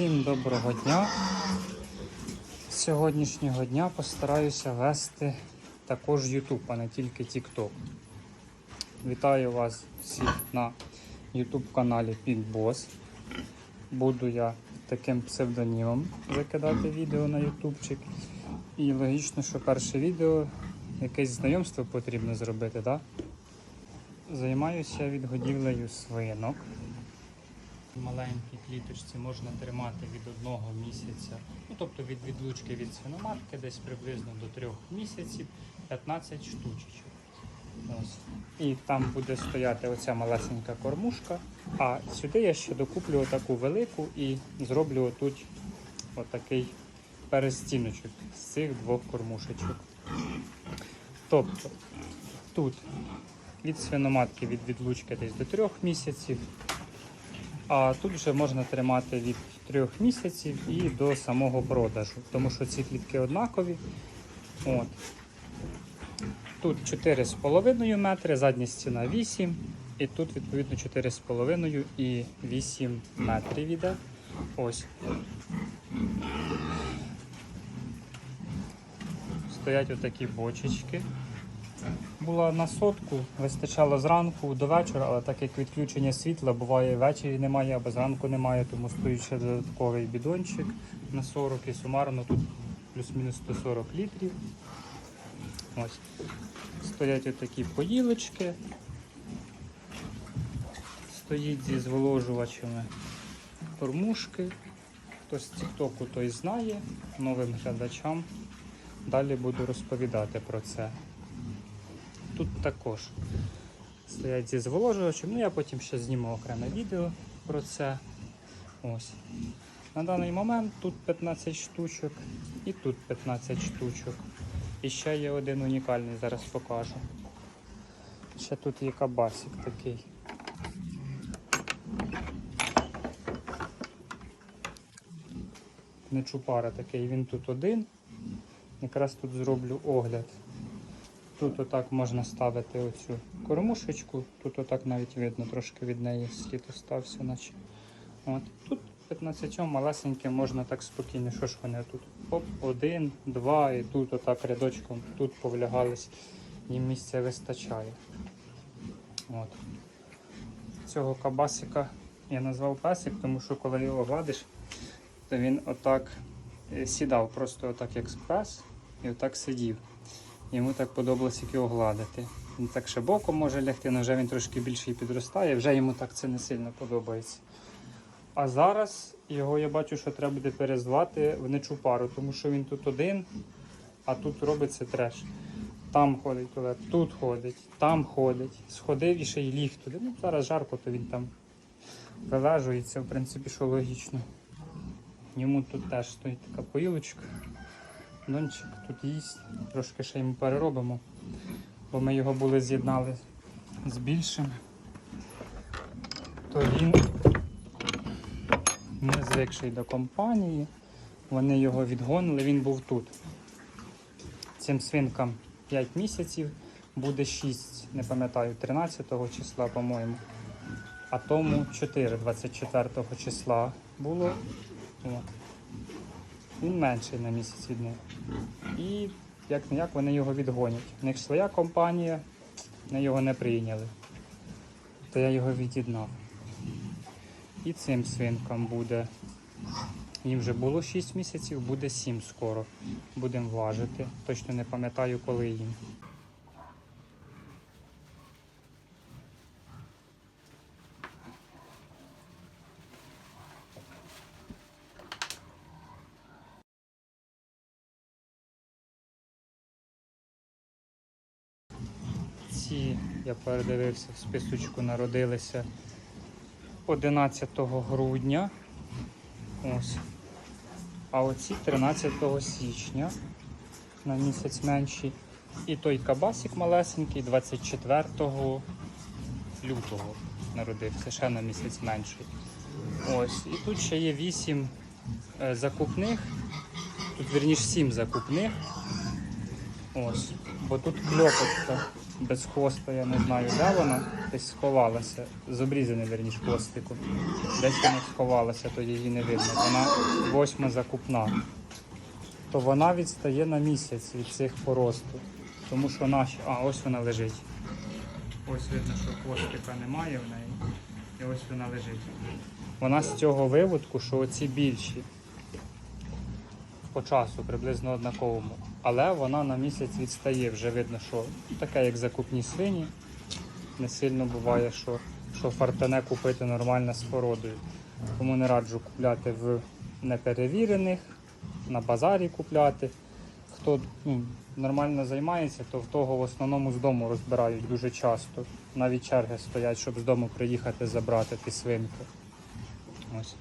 Всім доброго дня. З сьогоднішнього дня постараюся вести також YouTube, а не тільки TikTok. Вітаю вас всіх на YouTube каналі PinkBoss. Буду я таким псевдонімом закидати відео на ютубчик. І логічно, що перше відео якесь знайомство потрібно зробити, так? Займаюся відгодівлею свинок. Маленькій кліточці можна тримати від одного місяця, ну тобто від відлучки від свиноматки, десь приблизно до трьох місяців 15 штучечок. Ось. І там буде стояти оця малесенька кормушка. А сюди я ще докуплю отаку велику і зроблю отут отакий перестіночок з цих двох кормушечок. Тобто тут від свиноматки від відлучки десь до трьох місяців. А тут вже можна тримати від трьох місяців і до самого продажу, тому що ці клітки однакові. От. Тут 4,5 метри, задня стіна 8, і тут відповідно 4,5 і 8 метрів іде. Ось. Стоять отакі бочечки. Була на сотку, вистачало зранку до вечора, але так як відключення світла буває ввечері немає або зранку немає, тому стоїть ще додатковий бідончик на 40 і сумарно тут плюс-мінус 140 літрів. Ось. Стоять отакі поїлочки. Стоїть зі зволожувачами кормушки. Хтось з тіктоку той знає, новим глядачам. Далі буду розповідати про це. Тут також стоять зі зволожувачем, ну я потім ще зніму окреме відео про це. Ось. На даний момент тут 15 штучок і тут 15 штучок. І ще є один унікальний, зараз покажу. Ще тут є кабасик такий. Нечупара такий, він тут один. Якраз тут зроблю огляд. Тут отак можна ставити оцю кормушечку, тут отак навіть видно, трошки від неї слід остався. Наче. От. Тут 15 малесеньким можна так спокійно, що ж вони тут? Оп, один, два, і тут отак рядочком тут повлягались, їм місця вистачає. От. Цього кабасика я назвав песик, тому що коли його гладиш, то він отак е, сідав, просто отак як пес, і отак сидів. Йому так подобалось як його гладити. Він так ще боком може лягти, але вже він трошки більший підростає, вже йому так це не сильно подобається. А зараз його я бачу, що треба буде перезвати в нечупару, тому що він тут один, а тут робиться треш. Там ходить туалет, тут ходить, там ходить. Сходив і ще й ліг туди. Ну, зараз жарко, то він там вилежується, в принципі, що логічно. Йому тут теж стоїть така поїлочка. Дончик тут їсть, трошки ще йому переробимо, бо ми його були з'єднали з більшим, то він не звикший до компанії. Вони його відгонили, він був тут. Цим свинкам 5 місяців, буде 6, не пам'ятаю, 13 числа, по-моєму. А тому 4, 24 числа було. От. Він менший на місяць від. І як не як вони його відгонять. У них своя компанія, вони його не прийняли. То я його від'єднав. І цим свинкам буде. Їм вже було 6 місяців, буде 7 скоро. Будемо важити. Точно не пам'ятаю, коли їм. Ці, я передивився в списочку, народилися 11 грудня. Ось. А оці 13 січня на місяць менші. І той кабасик малесенький 24 лютого народився, ще на місяць менший. Ось. І тут ще є 8 е, закупних, тут вірніше 7 закупних. Ось. Бо тут кльопочка без хвоста, я не знаю, де вона. Десь сховалася. З обрізаним, верніш, хвостиком. Десь вона сховалася, то її не видно. Вона восьма закупна. То вона відстає на місяць від цих поросту. Тому що наші. А, ось вона лежить. Ось видно, що хвостика немає в неї. І ось вона лежить. Вона з цього виводку, що оці більші по часу приблизно однаковому. Але вона на місяць відстає. Вже видно, що таке, як закупні свині. Не сильно буває, що, що фартане купити нормально з породою. Тому не раджу купляти в неперевірених, на базарі купляти. Хто ну, нормально займається, то в того в основному з дому розбирають дуже часто. Навіть черги стоять, щоб з дому приїхати забрати ті свинки. Ось.